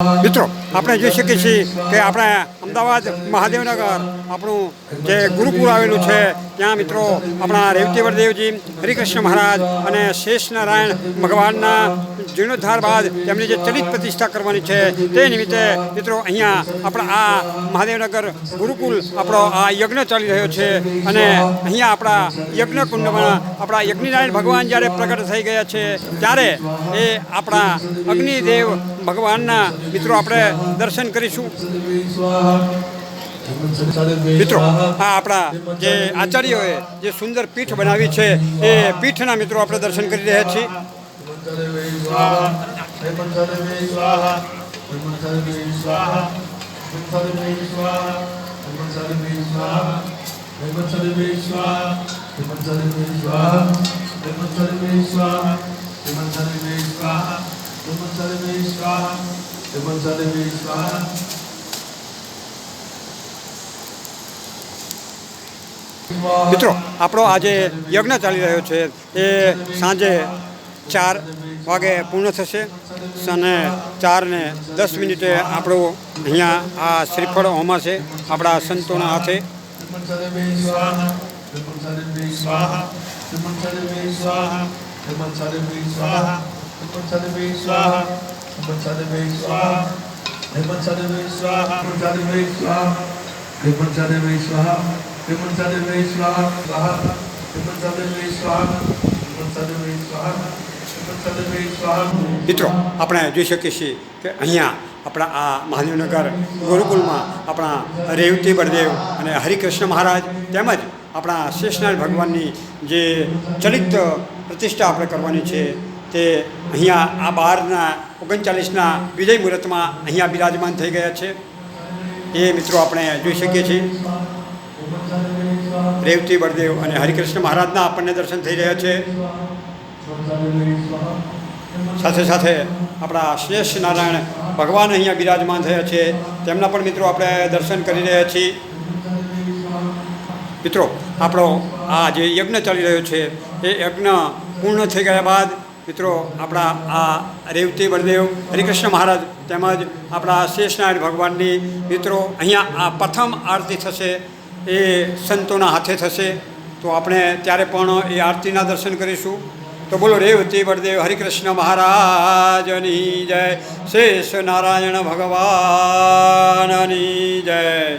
મિત્રો આપણે જોઈ શકીએ છીએ કે આપણે અમદાવાદ મહાદેવનગર આપણું જે ગુરુકુળ આવેલું છે ત્યાં મિત્રો આપણા રેવતીવરદેવજી હરિકૃષ્ણ મહારાજ અને શેષ નારાયણ ભગવાનના જીર્ણોદ્ધાર બાદ તેમની જે ચલિત પ્રતિષ્ઠા કરવાની છે તે નિમિત્તે મિત્રો અહીંયા આપણા આ મહાદેવનગર ગુરુકુલ આપણો આ યજ્ઞ ચાલી રહ્યો છે અને અહીંયા આપણા યજ્ઞ કુંડમાં આપણા યજ્ઞનારાયણ ભગવાન જ્યારે પ્રગટ થઈ ગયા છે ત્યારે એ આપણા અગ્નિદેવ ભગવાનના મિત્રો આપણે દર્શન કરીશું. મિત્રો આ આપણા જે આચાર્યોએ જે સુંદર પીઠ બનાવી છે એ પીઠના મિત્રો આપણે દર્શન કરી રહ્યા છીએ સ્વાહા મિત્રો, આપણો આજે યજ્ઞ ચાલી રહ્યો છે. એ સાંજે ચાર વાગે પૂર્ણ થશે અને ચાર ને દસ મિનિટે આપણું અહીંયા આ શ્રીફળ હોમાશે આપણા સંતોના હાથે. મિત્રો, આપણે જોઈ શકીએ છીએ કે અહીંયા આપણા આ મહાદેવનગર ગુરુકુલમાં આપણા રેવતી બળદેવ અને હરિકૃષ્ણ મહારાજ તેમજ આપણા શેષનારાયણ ભગવાનની જે ચલિત પ્રતિષ્ઠા આપણે કરવાની છે તે અહીંયા આ બહારના ઓગણચાલીસના વિજય મુહૂર્તમાં અહીંયા બિરાજમાન થઈ ગયા છે. એ મિત્રો આપણે જોઈ શકીએ છીએ. રેવતી બળદેવ અને હરિકૃષ્ણ મહારાજના આપણને દર્શન થઈ રહ્યા છે. સાથે સાથે આપણા શ્રેષ્ઠ નારાયણ ભગવાન અહીંયા બિરાજમાન થયા છે. તેમના પણ મિત્રો આપણે દર્શન કરી રહ્યા છીએ. મિત્રો, આપણો આ જે યજ્ઞ ચાલી રહ્યો છે, એ યજ્ઞ પૂર્ણ થઈ ગયા બાદ મિત્રો આપણા આ રેવતી બળદેવ, હરિકૃષ્ણ મહારાજ તેમજ આપણા શેષનારાયણ ભગવાનની મિત્રો અહીંયા આ પ્રથમ આરતી થશે. એ સંતોના હાથે થશે. તો આપણે ત્યારે પણ એ આરતીના દર્શન કરીશું. તો બોલો રેવતી બળદેવ હરિકૃષ્ણ મહારાજની જય. શેષ નારાયણ ભગવાનની જય.